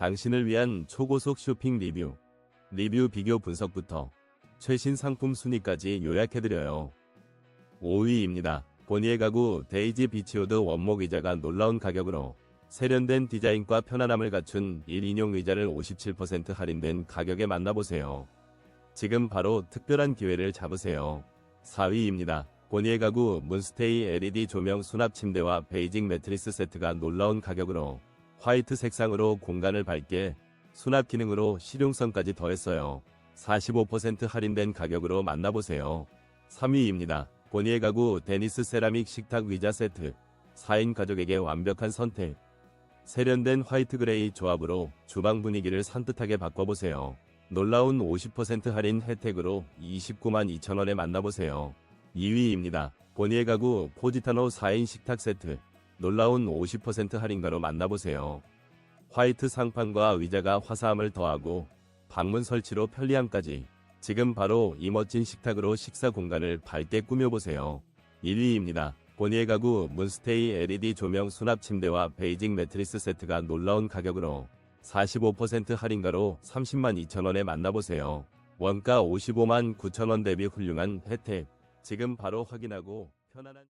당신을 위한 초고속 쇼핑 리뷰, 리뷰 비교 분석부터 최신 상품 순위까지 요약해드려요. 5위입니다. 보니의 가구 데이지 비치오드 원목 의자가 놀라운 가격으로 세련된 디자인과 편안함을 갖춘 1인용 의자를 57% 할인된 가격에 만나보세요. 지금 바로 특별한 기회를 잡으세요. 4위입니다. 보니의 가구 문스테이 LED 조명 수납 침대와 베이징 매트리스 세트가 놀라운 가격으로 화이트 색상으로 공간을 밝게 수납 기능으로 실용성까지 더했어요. 45% 할인된 가격으로 만나보세요. 3위입니다. 보니의 가구 데니스 세라믹 식탁 의자 세트 4인 가족에게 완벽한 선택 세련된 화이트 그레이 조합으로 주방 분위기를 산뜻하게 바꿔보세요. 놀라운 50% 할인 혜택으로 29만 2천원에 만나보세요. 2위입니다. 보니의 가구 포지타노 4인 식탁 세트 놀라운 50% 할인가로 만나보세요. 화이트 상판과 의자가 화사함을 더하고 방문 설치로 편리함까지 지금 바로 이 멋진 식탁으로 식사 공간을 밝게 꾸며보세요. 1위입니다. 보니의 가구 문스테이 LED 조명 수납 침대와 베이징 매트리스 세트가 놀라운 가격으로 45% 할인가로 30만 2천원에 만나보세요. 원가 55만 9천원 대비 훌륭한 혜택. 지금 바로 확인하고 편안한